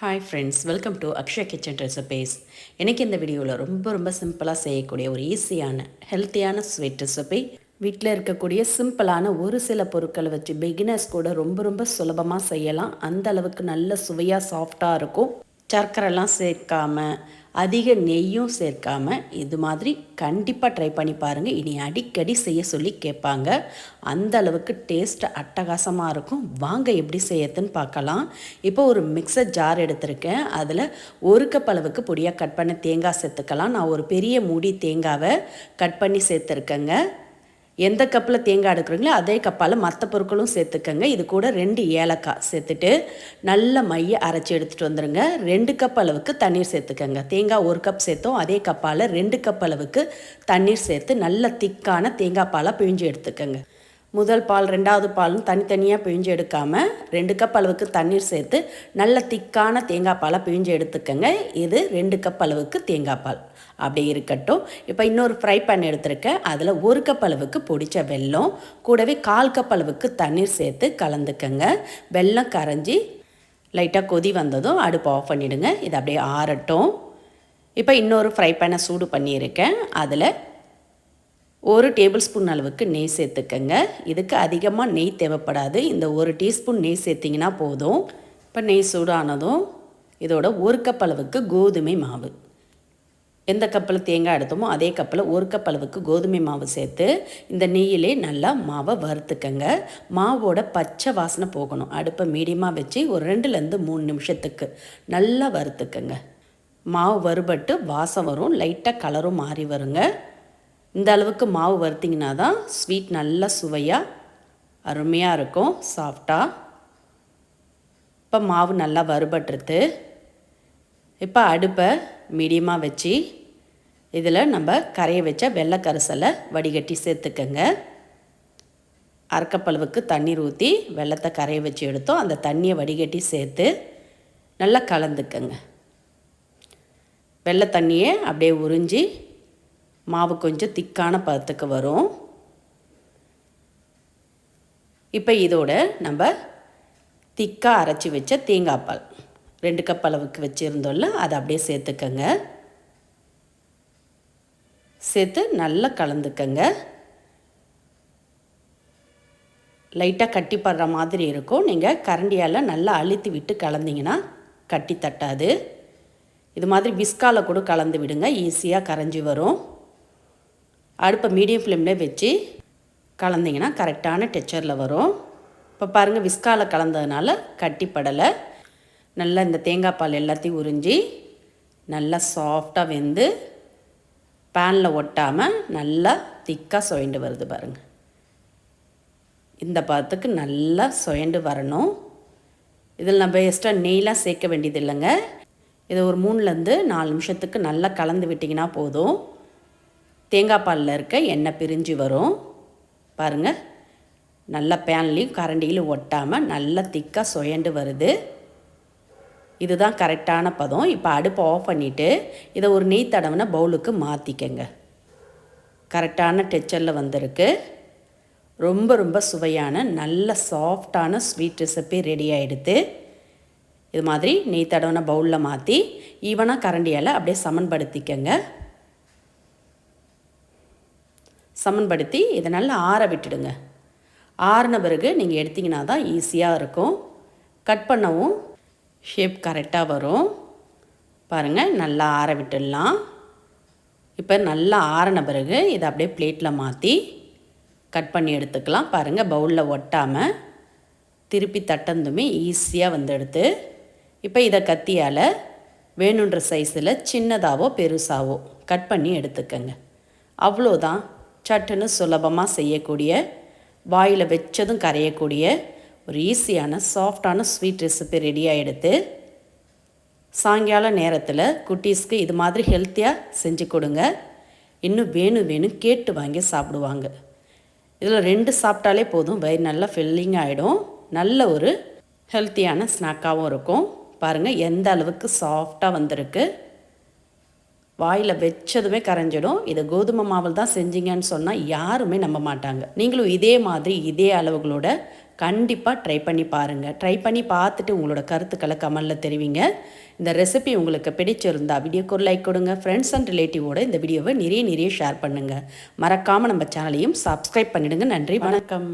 Hi friends welcome to Akshaya kitchen recipes எனக்கு இந்த வீடியோவில் ரொம்ப ரொம்ப சிம்பிளாக செய்யக்கூடிய ஒரு ஈஸியான ஹெல்த்தியான ஸ்வீட் ரெசிபி வீட்டில் இருக்கக்கூடிய சிம்பிளான ஒரு சில பொருட்களை வச்சு பிகினர்ஸ் கூட ரொம்ப ரொம்ப சுலபமாக செய்யலாம். அந்த அளவுக்கு நல்ல சுவையாக சாஃப்டாக இருக்கும். சர்க்கரைலாம் சேர்க்காம அதிக நெய்யும் சேர்க்காமல் இது மாதிரி கண்டிப்பாக ட்ரை பண்ணி பாருங்கள் இனி அடிக்கடி செய்ய சொல்லி கேட்பாங்க. அந்த அளவுக்கு டேஸ்ட் அட்டகாசமாக இருக்கும். வாங்க எப்படி செய்யறதுன்னு பார்க்கலாம். இப்போ ஒரு மிக்சர் ஜார் எடுத்திருக்கேன். அதில் ஒரு கப் அளவுக்கு பொடியாக கட் பண்ண தேங்காய் சேர்த்துக்கலாம். நான் ஒரு பெரிய மூடி தேங்காவை கட் பண்ணி சேர்த்துருக்கேங்க. எந்த கப்பில் தேங்காய் எடுக்கிறீங்களோ அதே கப்பால் மற்ற பொருட்களும் சேர்த்துக்கங்க. இது கூட ரெண்டு ஏலக்காய் சேர்த்துட்டு நல்ல மைய அரைச்சி எடுத்துகிட்டு வந்துடுங்க ரெண்டு கப் அளவுக்கு தண்ணீர் சேர்த்துக்கங்க. தேங்காய் ஒரு கப் சேர்த்தோம். அதே கப்பால் ரெண்டு கப் அளவுக்கு தண்ணீர் சேர்த்து நல்ல திக்கான தேங்காய் பாலை பிழிஞ்சு எடுத்துக்கங்க. முதல் பால் ரெண்டாவது பாலும் தனித்தனியாக பிழிஞ்சு எடுக்காமல் ரெண்டு கப் அளவுக்கு தண்ணீர் சேர்த்து நல்ல திக்கான தேங்காய் பாலை பிழிஞ்சு எடுத்துக்கோங்க. இது ரெண்டு கப் அளவுக்கு தேங்காய் பால். அப்படி இருக்கட்டும். இப்போ இன்னொரு ஃப்ரை பேன் எடுத்திருக்கேன். அதில் ஒரு கப் அளவுக்கு பொடித்த வெல்லம் கூடவே கால் கப் அளவுக்கு தண்ணீர் சேர்த்து கலந்துக்கங்க. வெல்லம் கரைஞ்சி லைட்டாக கொதி வந்ததும் அடுப்பு ஆஃப் பண்ணிவிடுங்க இது அப்படியே ஆறட்டும். இப்போ இன்னொரு ஃப்ரை பேனை சூடு பண்ணியிருக்கேன். அதில் ஒரு டேபிள் ஸ்பூன் அளவுக்கு நெய் சேர்த்துக்கங்க. இதுக்கு அதிகமாக நெய் தேவைப்படாது. இந்த ஒரு டீஸ்பூன் நெய் சேர்த்திங்கன்னா போதும். இப்போ நெய் சூடானதும் இதோட ஒரு கப் அளவுக்கு கோதுமை மாவு. எந்த கப்பில் தேங்காய் எடுத்தோமோ அதே கப்பில் ஒரு கப் அளவுக்கு கோதுமை மாவு சேர்த்து இந்த நெய்யிலே நல்லா மாவை வறுத்துக்கங்க. மாவோட பச்சை வாசனை போகணும். அடுப்பை மீடியமாக வச்சு ஒரு ரெண்டுலேருந்து மூணு நிமிஷத்துக்கு நல்லா வறுத்துக்கங்க. மாவு வறுபட்டு வாசம் வரும். லைட்டாக கலரும் மாறி வருங்க. இந்த அளவுக்கு மாவு வறுத்திங்கன்னா தான் ஸ்வீட் நல்லா சுவையாக அருமையாக இருக்கும் சாஃப்டாக இப்போ மாவு நல்லா வறுபட்டுருது இப்போ அடுப்பை மீடியமாக வச்சு இதில் நம்ம கரையை வச்ச வெள்ளை கரிசலை வடிகட்டி சேர்த்துக்கங்க. அரைக்கப்பளவுக்கு தண்ணீர் ஊற்றி வெள்ளத்தை கரைய வச்சு எடுத்தோம். அந்த தண்ணியை வடிகட்டி சேர்த்து நல்லா கலந்துக்கங்க. வெள்ளை தண்ணியை அப்படியே உறிஞ்சி மாவு கொஞ்சம் திக்கான பதத்துக்கு வரும். இப்போ இதோட நம்ம திக்காக அரைச்சி வச்ச தேங்காய் பால். ரெண்டு கப் அளவுக்கு வச்சுருந்தோம்ல அதை அப்படியே சேர்த்துக்கங்க. சேர்த்து நல்லா கலந்துக்கங்க. லைட்டாக கட்டி படுற மாதிரி இருக்கும். நீங்கள் கரண்டியால் நல்லா அழுத்தி விட்டு கலந்தீங்கன்னா கட்டி தட்டாது. இது மாதிரி விஸ்காவில் கூட கலந்து விடுங்க ஈஸியாக கரைஞ்சி வரும். அடுப்பை மீடியம் ஃப்ளேமில் வச்சு கலந்திங்கன்னா கரெக்டான டெக்சரில் வரும். இப்போ பாருங்கள் விஸ்கால கலந்ததுனால கட்டிப்படலை நல்லா இந்த தேங்காய் பால் எல்லாத்தையும் உறிஞ்சி நல்லா சாஃப்டாக வெந்து பேனில் ஒட்டாமல் நல்லா திக்காக சுயண்டு வருது பாருங்கள் இந்த பாத்துக்கு நல்லா சுயண்டு வரணும். இதில் நம்ம எக்ஸ்ட்ரா நெய்லாம் சேர்க்க வேண்டியது இல்லைங்க இதை ஒரு மூணுலேருந்து நாலு நிமிஷத்துக்கு நல்லா கலந்து விட்டிங்கன்னா போதும். தேங்காய் பாலில் இருக்க எண்ணெய் பிரிஞ்சு வரும். பாருங்கள் நல்லா பேன்லேயும் கரண்டியிலும் ஒட்டாமல் நல்லா திக்காக சுயண்டு வருது. இதுதான் கரெக்டான பதம். இப்போ அடுப்பை ஆஃப் பண்ணிவிட்டு இதை ஒரு நெய் தடவின பவுலுக்கு மாற்றிக்கங்க கரெக்டான டெச்சரில் வந்திருக்கு. ரொம்ப ரொம்ப சுவையான நல்ல சாஃப்டான ஸ்வீட் ரெசிபி ரெடி ஆகிடுது இது மாதிரி நெய் தடவின பவுலில் மாற்றி ஈவனாக கரண்டியால் அப்படியே சமன்படுத்திக்கங்க. சமன்படுத்தி இதை நல்லா ஆற விட்டுடுங்க. ஆறின பிறகு நீங்கள் எடுத்திங்கன்னா தான் ஈஸியாக இருக்கும். கட் பண்ணவும் ஷேப் கரெக்டாக வரும். பாருங்கள் நல்லா ஆற விட்டுடலாம். இப்போ நல்லா ஆறின பிறகு இதை அப்படியே பிளேட்டில் மாற்றி கட் பண்ணி எடுத்துக்கலாம். பாருங்கள் பவுலில் ஒட்டாமல் திருப்பி தட்டந்துமே ஈஸியாக வந்து எடுத்து இப்போ இதை கத்தியால் வேணுன்ற சைஸில் சின்னதாகவோ பெருசாவோ கட் பண்ணி எடுத்துக்கங்க. அவ்வளோதான். சட்டுன்னு சுலபமாக செய்யக்கூடிய வாயில் வச்சதும் கரையக்கூடிய ஒரு ஈஸியான சாஃப்டான ஸ்வீட் ரெசிபி ரெடியாக எடுத்து சாயங்கால நேரத்தில் குட்டீஸ்க்கு இது மாதிரி ஹெல்த்தியாக செஞ்சு கொடுங்க. இன்னும் வேணும் வேணும் கேட்டு வாங்கி சாப்பிடுவாங்க. இதில் ரெண்டு சாப்பிட்டாலே போதும். வயிறு நல்லா ஃபில்லிங் ஆகிடும் நல்ல ஒரு ஹெல்த்தியான ஸ்நாக்காகவும் இருக்கும். பாருங்கள் எந்த அளவுக்கு சாஃப்டாக வந்திருக்கு. வாயில் வச்சதுமே கரைஞ்சிடும். இதை கோதுமை மாவில் தான் செஞ்சீங்கன்னு சொன்னால் யாருமே நம்ப மாட்டாங்க. நீங்களும் இதே மாதிரி இதே அளவுகளோட கண்டிப்பாக ட்ரை பண்ணி பாருங்கள் ட்ரை பண்ணி பார்த்துட்டு உங்களோட கருத்துக்களை கமெண்டில் தெரிவிங்க. இந்த ரெசிபி உங்களுக்கு பிடிச்சிருந்தா வீடியோக்கு ஒரு லைக் கொடுங்க. ஃப்ரெண்ட்ஸ் அண்ட் ரிலேட்டிவோட இந்த வீடியோவை நிறைய நிறைய ஷேர் பண்ணுங்கள் மறக்காமல் நம்ம சேனலையும் சப்ஸ்கிரைப் பண்ணிடுங்க. நன்றி வணக்கம்.